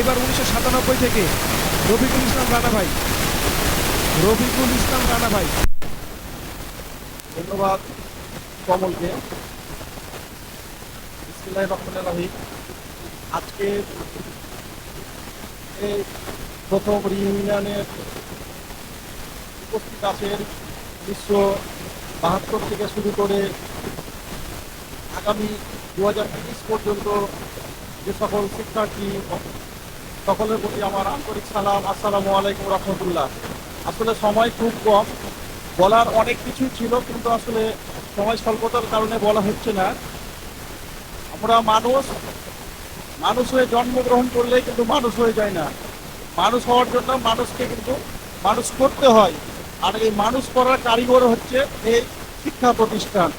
এবার উনিশশো সাতানব্বই থেকে রফিকুল ইসলাম রানা ভাই। রফিকুল ইসলাম রানা ভাই। ধন্যবাদ কমলকে। আজকে প্রথম রিউনিয়নের উপস্থিত আছেন উনিশশো বাহাত্তর থেকে শুরু করে আগামী দু হাজার পর্যন্ত যে সকল শিক্ষার্থী সকলের প্রতি আমার আন্তরিক সালাম, আসসালামু আলাইকুম রহমতুল্লাহ। আসলে সময় খুব কম। বলার অনেক কিছু ছিল, কিন্তু আসলে সময় স্বল্পতার কারণে বলা হচ্ছে না। আমরা মানুষ মানুষ হয়ে জন্মগ্রহণ করলেই কিন্তু মানুষ হয়ে যায় না। মানুষ হওয়ার জন্য মানুষকে কিন্তু মানুষ করতে হয়। আর এই মানুষ করার কারিগর হচ্ছে এই শিক্ষা প্রতিষ্ঠান।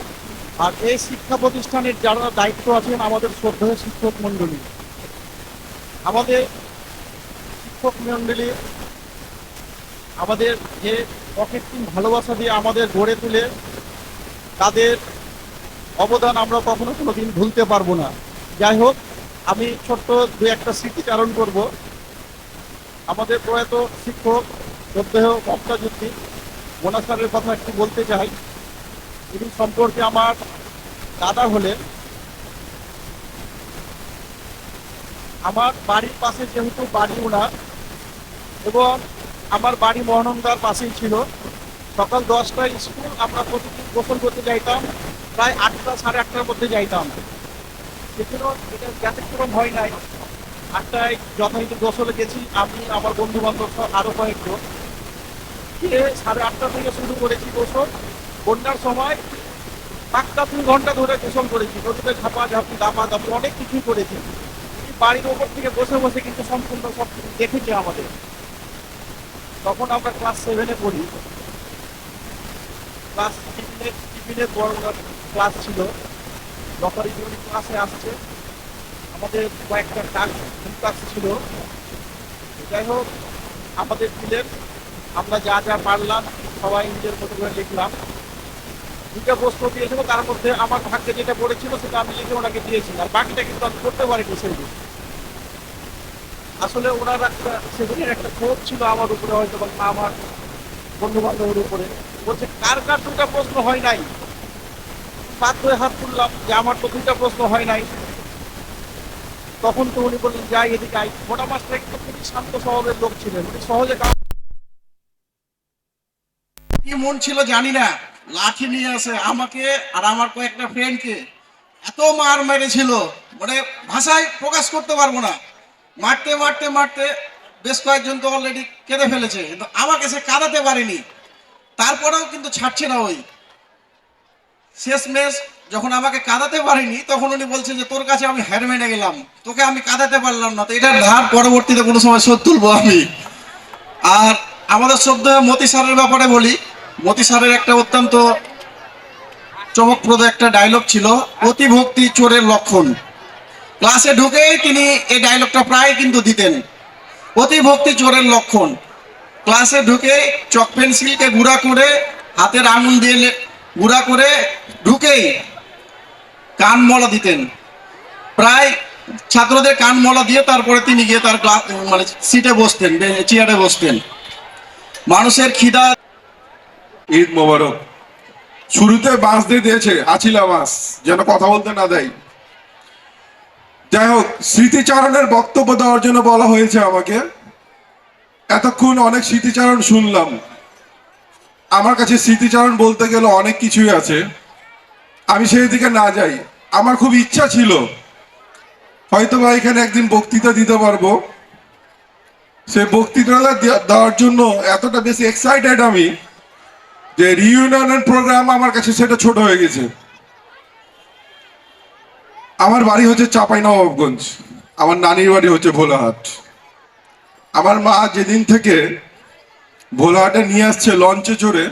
আর এই শিক্ষা প্রতিষ্ঠানের যারা দায়িত্ব আছেন, আমাদের শ্রদ্ধেয় শিক্ষক মণ্ডলী। আমাদের শিক্ষক মণ্ডলী আমাদের যে অকৃত্রিম ভালোবাসা দিয়ে আমাদের গড়ে তুলে, তাদের অবদান আমরা কখনো কোনো দিন ভুলতে পারব না। যাই হোক, আমি ছোট্ট দু একটা স্মৃতিচারণ করব। আমাদের প্রয়াত শিক্ষক শ্রদ্ধেয় মমতা জ্যোতি মোনা স্যারের কথা একটু বলতে চাই। তিনি সম্পর্কে আমার দাদা হলেন। আমার বাড়ির পাশে যেহেতু বাড়ি ওনার এবং আমার বাড়ি মহানন্দার পাশেই ছিল। সকাল দশটায় স্কুল, আমরা প্রতিদিন গোসল করতে যাইতাম, প্রায় আটটা, সাড়ে আটটার মধ্যে যাইতাম। সেজন্য এটা ব্যতিক্রম হয় নাই। আটটায় যথারীতি গোসলে গেছি, আমি, আমার বন্ধু বান্ধব আরও কয়েকজন। গিয়ে সাড়ে আটটা থেকে শুরু করেছি গোসল। বন্যার সময় পাঁচটা দুই ঘণ্টা ধরে গোসল করেছি। নদীতে ঝাপা ঝাপি দাপা দাপি অনেক কিছুই করেছি। বাড়ির ওপর থেকে বসে বসে কিন্তু সম্পূর্ণ সব দেখেছে আমাদের। তখন আমরা ক্লাস সেভেনে পড়ি। ক্লাস টিফিনের বড় ক্লাস ছিল। যখন ইউনিট ক্লাসে আসছে, আমাদের কয়েকটা ডাক ক্লাস ছিল। যাই হোক, আমাদের দিলেন। আমরা যা যা পারলাম, সবাই নিজের মতো করে লিখলাম। দুটা প্রশ্ন দিয়েছিল, তার মধ্যে আমার ভাগ্যে যেটা পড়েছিল, সেটা আমি লিখে ওনাকে দিয়েছিলাম আর বাকিটা কিন্তু আমি করতে পারিনি সেদিন আসলে ওনার একটা, সেদিনের একটা ক্ষোভ ছিল আমার উপরে হয়তো বা আমার বন্ধু বান্ধবের উপরে। বলছে, কার কার দুটা প্রশ্ন হয় নাই? বাধ্য হাত তুললাম যে আমার তো দুইটা প্রশ্ন হয় নাই। তখন তো উনি বললেন, যাই এদিকে আই মোটা মাস্টার একটু খুবই শান্ত স্বভাবের লোক ছিলেন। উনি সহজে কি মন ছিল জানি না। লাঠি নিয়ে আসে আমাকে আর আমার কয়েকটা ফ্রেন্ডকে এত মার মেরেছিল। মানে ভাষায় প্রকাশ করতে পারব না। মারতে মারতে মারতে বেশ কয়েকজন তো অলরেডি কেঁদে ফেলেছে। কিন্তু আমাকে সে কাঁদাতে পারেনি। তারপরেও কিন্তু ছাড়ছে না ওই। শেষমেশ যখন আমাকে কাঁদাতে পারিনি, তখন উনি বলছেন যে, তোর কাছে আমি হ্যার মেনে গেলাম। তোকে আমি কাঁদাতে পারলাম না। তো এটা ধার পরবর্তীতে কোনো সময় শোধ তুলবো আমি। আর আমাদের শ্রদ্ধা মতি স্যারের ব্যাপারে বলি। মতি স্যারের একটা অত্যন্ত চমকপ্রদ একটা ডায়লগ ছিল, অতিভক্তি চোরের লক্ষণ। ক্লাসে ঢুকেই তিনি এই ডায়লগটা প্রায় কিন্তু দিতেন। অতিভক্তি চোরের লক্ষণ। ক্লাসে ঢুকে চক পেন্সিলকে গুঁড়া করে, হাতের আঙুল দিয়ে গুঁড়া করে ঢুকেই কান মলা দিতেন। প্রায় ছাত্রদের কান মলা দিয়ে তারপরে তিনি গিয়ে তার ক্লাস মানে সিটে বসতেন চেয়ারে বসতেন। মানুষের খিদা ঈদ মোবারক। শুরুতে বাঁশ দিয়ে দিয়েছে, আছিলা বাঁশ, যেন কথা বলতে না দেয়। যাই হোক, স্মৃতিচারণের বক্তব্য দেওয়ার জন্য বলা হয়েছে আমাকে। এতক্ষণ অনেক স্মৃতিচারণ শুনলাম। আমার কাছে স্মৃতিচারণ বলতে গেলে অনেক কিছুই আছে। আমি সেই দিকে না যাই। আমার খুব ইচ্ছা ছিল। হয়তো বা এখানে একদিন বক্তৃতা দিতে পারব। সেই বক্তৃতাটা দেওয়ার জন্য এতটা বেশি এক্সাইটেড আমি যে রিইউনিয়নের প্রোগ্রাম আমার কাছে সেটা ছোট হয়ে গেছে। আমার বাড়ি হচ্ছে চাপাই নবাবগঞ্জ আমার নানির বাড়ি হচ্ছে ভোলাহাট। আমার মা যেদিন থেকে ভোলাহাটে নিয়ে আসছে লঞ্চে চড়ে,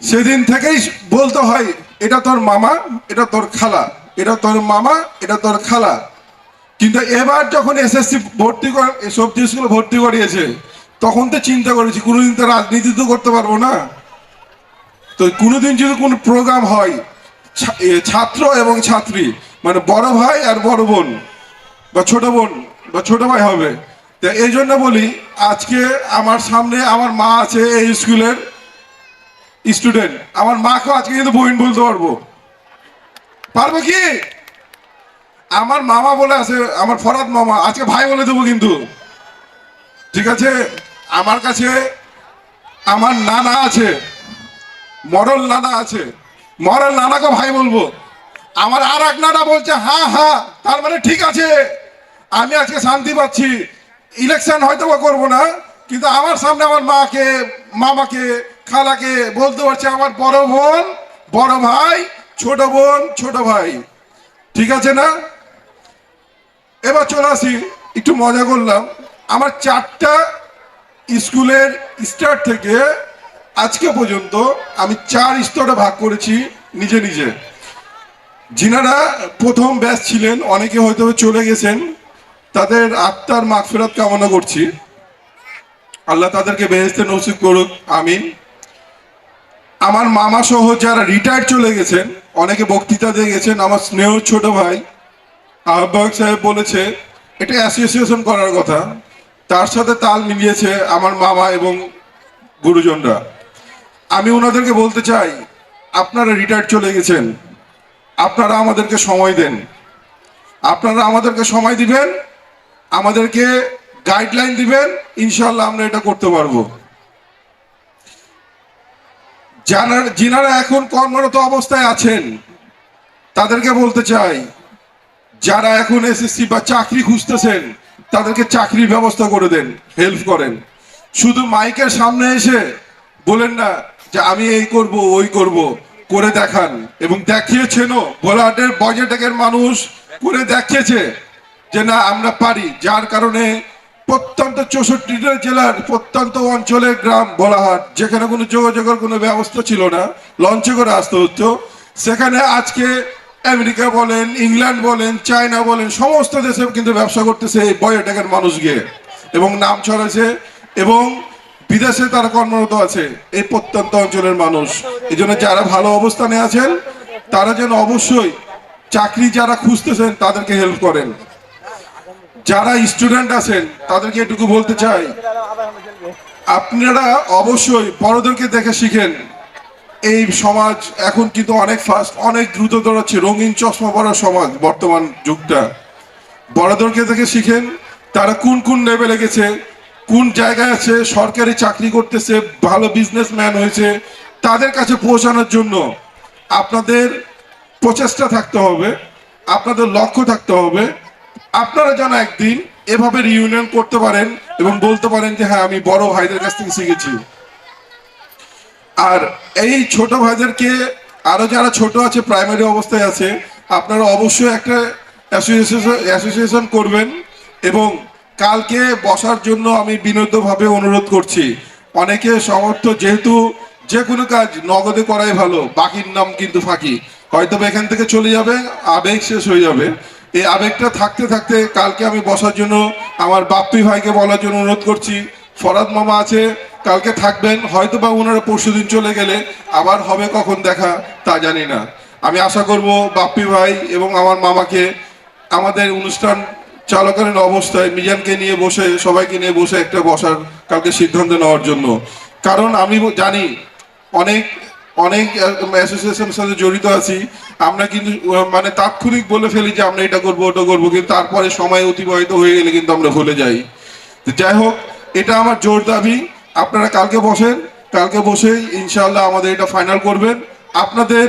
সেদিন থেকেই বলতে হয়, এটা তোর মামা, এটা তোর খালা, এটা তোর মামা, এটা তোর খালা। কিন্তু এবার যখন এসএসসি ভর্তি করে সবজি স্কুলে ভর্তি করিয়েছে, তখন তো চিন্তা করেছি, কোনোদিন তো রাজনীতি তো করতে পারব না। তো কোনোদিন যদি কোনো প্রোগ্রাম হয় ছাত্র এবং ছাত্রী মানে বড় ভাই আর বড় বোন, বা ছোট বোন, বা ছোট ভাই হবে। তো এই জন্য বলি, আজকে আমার সামনে আমার মা আছে এই স্কুলের স্টুডেন্ট। আমার মাকেও আজকে কিন্তু বইন বলতে পারব। পারব কি? আমার মামা বলে আছে, আমার ফরাদ মামা, আজকে ভাই বলে দেবো কিন্তু। ঠিক আছে? আমার কাছে আমার নানা আছে মরল নানা আছে। মরল নানাকে ভাই বলব, আমার আর এক নানা বলছে হা হা তার মানে ঠিক আছে, আমি আজকে শান্তি পাচ্ছি ইলেকশন হয়তো বা করব না, কিন্তু আমার সামনে আমার মাকে, মামাকে, খালাকে বলতে পারছে, আমার বড় বোন, বড় ভাই, ছোট বোন, ছোট ভাই, ঠিক আছে না? এবার চলে আসি, একটু মজা করলাম, আমার চারটা স্কুলের স্টার্ট থেকে আজকে পর্যন্ত আমি চার স্তরে ভাগ করেছি নিজে নিজে। যিনারা প্রথম ব্যাচ ছিলেন, অনেকে হয়তো চলে গেছেন, তাদের আত্মার মাগফিরাত কামনা করছি। আল্লাহ তাদেরকে বেহেস্তে নসিব করুক, আমিন। আমার মামা সহ যারা রিটায়ার চলে গেছেন, অনেকে বক্তৃতা দিয়ে গেছেন, আমার স্নেহ ছোট ভাই আহ্বায়ক সাহেব বলেছে, এটা অ্যাসোসিয়েশন করার কথা। তার সাথে তাল মিলিয়েছে আমার মামা এবং গুরুজনরা। আমি ওনাদেরকে বলতে চাই, আপনারা রিটায়ার চলে গেছেন। আপনারা আমাদেরকে সময় দেন। আপনারা আমাদেরকে সময় দিবেন, আমাদেরকে গাইডলাইন দিবেন ইনশাল্লাহ আমরা এটা করতে পারব। যারা, যিনারা এখন কর্মরত অবস্থায় আছেন, তাদেরকে বলতে চাই, যারা এখন এসএসসি বা চাকরি খুঁজতেছেন, তাদেরকে চাকরির ব্যবস্থা করে দেন হেল্প করেন। শুধু মাইকের সামনে এসে বলেন না যে আমি এই করব, ওই করব। করে দেখান। এবং দেখিয়েছেনও ভোলাহাটের বজেটেকের মানুষ করে দেখিয়েছে যে না, আমরা পারি। যার কারণে প্রত্যন্ত চৌষট্টিটা জেলার প্রত্যন্ত অঞ্চলের গ্রাম ভোলাহাট যেখানে কোনো যোগাযোগের কোনো ব্যবস্থা ছিল না, লঞ্চে করে আসতে হতো। সেখানে আজকে আমেরিকা বলেন, ইংল্যান্ড বলেন, চায়না বলেন, সমস্ত দেশে কিন্তু ব্যবসা করতেছে এই বয়োটেকের মানুষ গিয়ে এবং নাম ছড়াছে এবং বিদেশে তারা কর্মরত আছে, এই প্রত্যন্ত অঞ্চলের মানুষ। এই জন্য যারা ভালো অবস্থানে আছেন, তারা যেন অবশ্যই চাকরি যারা খুঁজতেছেন, তাদেরকে হেল্প করেন। যারা স্টুডেন্ট আছেন, তাদেরকে এটুকু বলতে চাই, আপনারা অবশ্যই বড়দেরকে দেখে শিখেন। এই সমাজ এখন কিন্তু অনেক ফাস্ট অনেক দ্রুত দৌড়াচ্ছে রঙিন চশমা পড়া সমাজ বর্তমান যুগটা। বড়দেরকে দেখে শিখেন, তারা কোন কোন লেভেলে গেছে কোন জায়গায় আছে, সরকারি চাকরি করতেছে, ভালো বিজনেসম্যান হয়েছে, তাদের কাছে পৌঁছানোর জন্য আপনাদের প্রচেষ্টা থাকতে হবে, আপনাদের লক্ষ্য থাকতে হবে। আপনারা যেন একদিন এভাবে রিউনিয়ন করতে পারেন এবং বলতে পারেন যে হ্যাঁ আমি বড় ভাইদের কাছ থেকে শিখেছি। আর এই ছোট ভাইদেরকে আরও যারা ছোট আছে প্রাইমারি অবস্থায় আছে, আপনারা অবশ্যই একটা অ্যাসোসিয়েশন অ্যাসোসিয়েশন করবেন এবং কালকে বসার জন্য আমি বিনোদভাবে অনুরোধ করছি। অনেকে সমর্থ যেহেতু যে কোনো কাজ নগদে করাই ভালো, বাকির নাম কিন্তু ফাঁকি। হয়তো এখান থেকে চলে যাবে, আবেগ শেষ হয়ে যাবে। এই আবেগটা থাকতে থাকতে কালকে আমি বসার জন্য আমার বাপ্পি ভাইকে বলার জন্য অনুরোধ করছি। ফরাদ মামা আছে, কালকে থাকবেন হয়তো বা ওনারা পরশু দিন চলে গেলে আবার হবে কখন দেখা, তা জানি না। আমি আশা করব বাপ্পি ভাই এবং আমার মামাকে আমাদের অনুষ্ঠান চালকালীন অবস্থায় মিজানকে নিয়ে বসে, সবাইকে নিয়ে বসে একটা বসার কালকে সিদ্ধান্ত নেওয়ার জন্য। কারণ আমি জানি, অনেক অনেক অ্যাসোসিয়েশনের সাথে জড়িত আছি। আমরা কিন্তু মানে তাৎক্ষণিক বলে ফেলি যে আমরা এটা করব, ওটা করব, কিন্তু তারপরে সময় অতিবাহিত হয়ে গেলে কিন্তু আমরা ভুলে যাই। যাই হোক, এটা আমার জোর দাবি। আপনারা কালকে বসেন, কালকে বসে ইনশাল্লাহ আমাদের এটা ফাইনাল করবেন। আপনাদের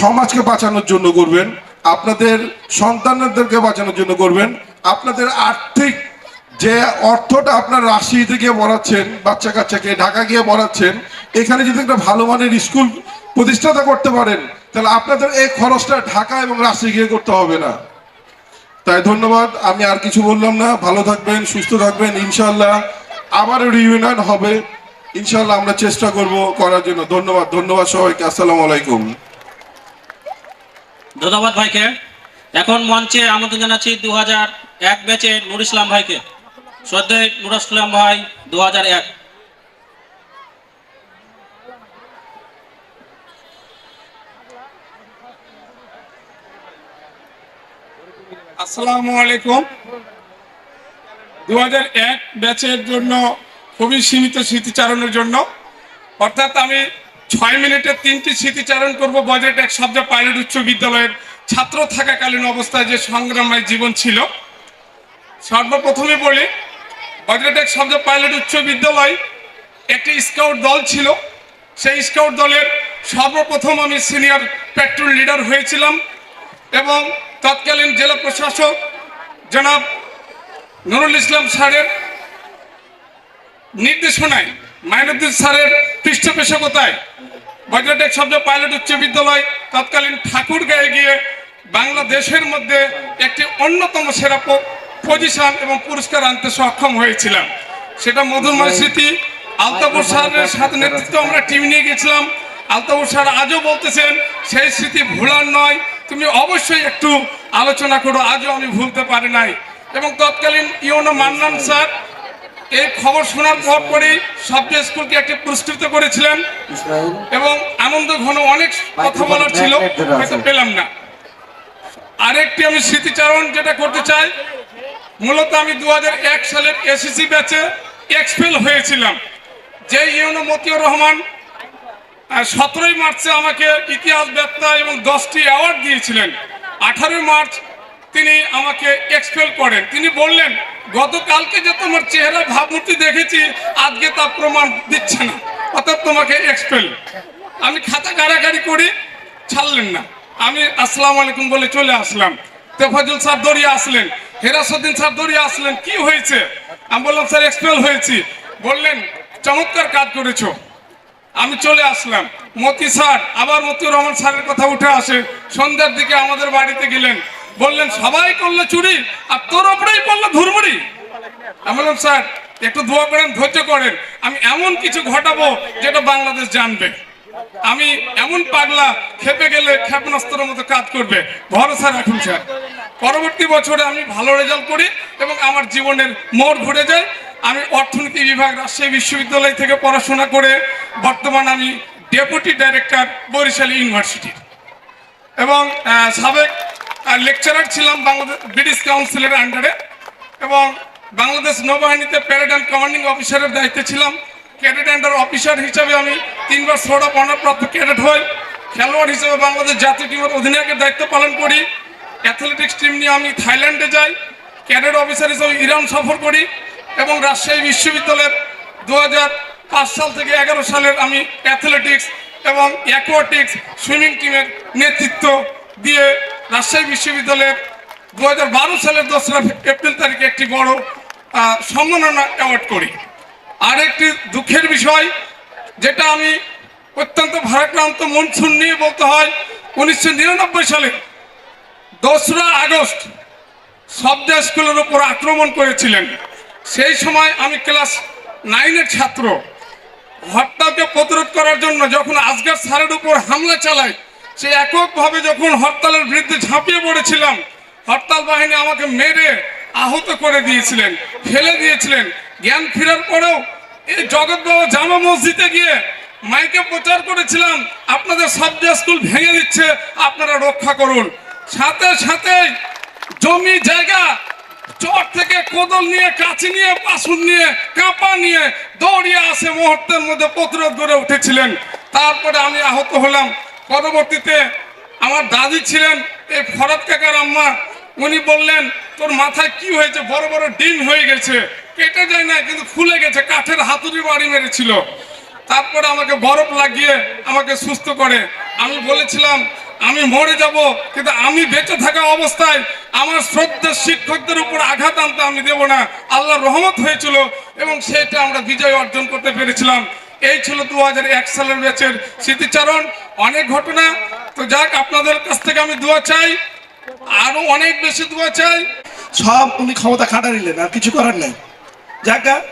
সমাজকে বাঁচানোর জন্য করবেন। আপনাদের সন্তানদেরকে বাঁচানোর জন্য করবেন। আপনাদের আর্থিক যে অর্থটা আপনার রাজশাহী গিয়ে পড়াচ্ছেন বাচ্চা কাচ্চাকে ঢাকা গিয়ে পড়াচ্ছেন এখানে যদি একটা ভালো মানের স্কুল প্রতিষ্ঠাতা করতে পারেন, তাহলে আপনাদের এই খরচটা ঢাকা এবং রাজশাহী গিয়ে করতে হবে না। তাই ধন্যবাদ, আমি আর কিছু বললাম না। ভালো থাকবেন, সুস্থ থাকবেন ইনশাল্লাহ আবার রিউনিয়ন হবে। ইনশাল্লাহ আমরা চেষ্টা করব করার জন্য। ধন্যবাদ ধন্যবাদ সবাইকে। আসসালামু আলাইকুম। ধন্যবাদ ভাইকে। এখন মঞ্চে আমন্ত্রণ জানাচ্ছি দু হাজার এক ব্যাচে নুর ইসলাম ভাইকে। শ্রদ্ধেয় নুর ইসলাম ভাই দু এক। আসসালামু আলাইকুম। দু ব্যাচের জন্য, খুবই সীমিত স্মৃতিচারণের জন্য। অর্থাৎ আমি ছয় মিনিটে তিনটি স্মৃতিচারণ করব। বজেট এক শব্দ পাইলট উচ্চ বিদ্যালয়ের ছাত্র থাকাকালীন অবস্থায় যে সংগ্রামময় জীবন ছিল সর্বপ্রথমে বলি এক শব্দ পাইলট উচ্চ বিদ্যালয় একটি স্কাউট দল ছিল। সেই স্কাউট দলের সর্বপ্রথম আমি সিনিয়র পেট্রোল লিডার হয়েছিলাম এবং তৎকালীন জেলা প্রশাসক জনাব নুরুল ইসলাম স্যারের নির্দেশনায়, মাইনুদ্দিন স্যারের পৃষ্ঠপোষকতায় বজ্রটেক শব্দ পাইলট উচ্চ বিদ্যালয় তৎকালীন ঠাকুর ঠাকুরগাঁয়ে গিয়ে বাংলাদেশের মধ্যে একটি অন্যতম সেরা পজিশন এবং পুরস্কার আনতে সক্ষম হয়েছিলাম। সেটা মধুময় স্মৃতি। আলতাপুর স্যারের সাথে নেতৃত্ব আমরা টিম নিয়ে গেছিলাম আলতাপুর স্যার আজও বলতেছেন সেই স্মৃতি ভুলার নয়। তুমি অবশ্যই একটু আলোচনা করো আজও আমি ভুলতে পারি নাই। এবং তৎকালীন ইউনো মান্নান স্যার এই খবর শোনার পর পরেই শব্দ স্কুলকে একটি পুরস্কৃত করেছিলেন। এবং আনন্দ ঘন অনেক কথা বলার ছিল হয়তো পেলাম না। আরেকটি আমি স্মৃতিচারণ যেটা করতে চাই মূলত আমি দু হাজার এক সালের এসএসসি ব্যাচে এক্সপেল হয়েছিলাম। যে ইউনো মতিউর রহমান সতেরোই মার্চে আমাকে ইতিহাস ব্যক্তা এবং দশটি অ্যাওয়ার্ড দিয়েছিলেন। আঠারোই মার্চ তিনি আমাকে এক্সপেল করেন। তিনি বললেন, গতকালকে যে তোমার চেহারা ভাবমূর্তি দেখেছি, আজকে তা প্রমাণ দিচ্ছে না। অর্থাৎ তোমাকে এক্সপেল আমি খাতা গাড়াগাড়ি করি, ছাড়লেন না। আমি আসসালাম আলাইকুম বলে চলে আসলাম। তেফাজুল স্যার দৌড়িয়ে আসলেন। হেরাসুদ্দিন স্যার দৌড়িয়ে আসলেন, কি হয়েছে? আমি বললাম, স্যার এক্সপেল হয়েছি। বললেন, চমৎকার কাজ করেছ। আমি চলে আসলাম। মতি স্যার, আবার মতিউর রহমান স্যারের কথা উঠে আসে, সন্ধ্যার দিকে আমাদের বাড়িতে গেলেন। বললেন, সবাই করল চুরি, আর তোর ওপরেই পড়ল ধুরমুড়ি? আমি বললাম, স্যার, একটু দোয়া করেন, ধৈর্য করেন। আমি এমন কিছু ঘটাবো যেটা বাংলাদেশ জানবে। আমি এমন পাগলা খেপে গেলে ক্ষেপণাস্ত্রের মতো কাজ করবে। ভরসা রাখুন, স্যার। পরবর্তী বছরে আমি ভালো রেজাল্ট করি এবং আমার জীবনের মোড় ঘুরে যায়। আমি অর্থনীতি বিভাগ, রাজশাহী বিশ্ববিদ্যালয় থেকে পড়াশোনা করে বর্তমান আমি ডেপুটি ডাইরেক্টর বরিশাল ইউনিভার্সিটির এবং সাবেক লেকচারার ছিলাম বাংলাদেশ ব্রিটিশ কাউন্সিলের আন্ডারে এবং বাংলাদেশ নৌবাহিনীতে প্যারেড অ্যান্ড কমান্ডিং অফিসারের দায়িত্বে ছিলাম। ক্যাডেট অ্যান্ডার অফিসার হিসাবে আমি তিনবার সোড অনারপ্রাপ্ত ক্যাডেট হই। খেলোয়াড় হিসেবে বাংলাদেশ জাতীয় টিমের অধিনায়কের দায়িত্ব পালন করি। অ্যাথলেটিক্স টিম নিয়ে আমি থাইল্যান্ডে যাই। ক্যাডেট অফিসার হিসেবে ইরান সফর করি এবং রাজশাহী বিশ্ববিদ্যালয়ের দু সাল থেকে এগারো সালের আমি অ্যাথলেটিক্স এবং অ্যাকোয়াটিক্স সুইমিং টিমের নেতৃত্ব দিয়ে রাজশাহী বিশ্ববিদ্যালয়ের দু হাজার বারো সালের দোসরা এপ্রিল তারিখে একটি বড় সম্মাননা অ্যাওয়ার্ড করি। আর একটি দুঃখের বিষয়, যেটা আমি অত্যন্ত ভারাক্রান্ত মন নিয়ে বলতে হয়, উনিশশো নিরানব্বই সালে দোসরা আগস্ট সবজা স্কুলের উপর আক্রমণ করেছিলেন। সেই সময় আমি ক্লাস নাইনের ছাত্র। হরতালকে প্রতিরোধ করার জন্য যখন আজগার স্যারের উপর হামলা চালায়, সে এককভাবে যখন হরতালের বিরুদ্ধে ঝাঁপিয়ে পড়েছিলাম, হরতাল বাহিনী আমাকে মেরে আহত করে দিয়েছিলেন, ফেলে দিয়েছিলেন। জ্ঞান ফেরার পরেও এই জগৎবাবু জামা মসজিদে গিয়ে মাইকে প্রচার করেছিলাম, আপনাদের সবজা স্কুল ভেঙে দিচ্ছে, আপনারা রক্ষা করুন। সাথে সাথেই জমি, জায়গা চট থেকে কোদল নিয়ে কাছি নিয়ে পাশুন নিয়ে, কাঁপা নিয়ে দৌড়িয়ে আসে মুহূর্তের মধ্যে প্রতিরোধ করে উঠেছিলেন। তারপরে আমি আহত হলাম। পরবর্তীতে আমার দাদি ছিলেন, এই ফরাত কাকার আম্মা, উনি বললেন, তোর মাথায় কি হয়েছে? বড় বড় ডিম হয়ে গেছে। কেটে যায় না কিন্তু ফুলে গেছে, কাঠের হাতুড়ি বাড়ি মেরেছিল। তারপরে আমাকে বরফ লাগিয়ে আমাকে সুস্থ করে। আমি বলেছিলাম, আমি মরে যাব, কিন্তু আমি বেঁচে থাকা অবস্থায় আমার শ্রদ্ধার শিক্ষকদের উপর আঘাত আনতে আমি দেব না। আল্লাহর রহমত হয়েছিল এবং সেটা আমরা বিজয় অর্জন করতে পেরেছিলাম। এই ছিল দু হাজার এক সালের ব্যাচের স্মৃতিচারণ। অনেক ঘটনা। তো যাক, আপনাদের কাছ থেকে আমি দোয়া চাই। আরও অনেক বেশি দোয়া চাই। সব উনি ক্ষমতা খাটা খাটারিলেন আর কিছু করার নাই। Jaga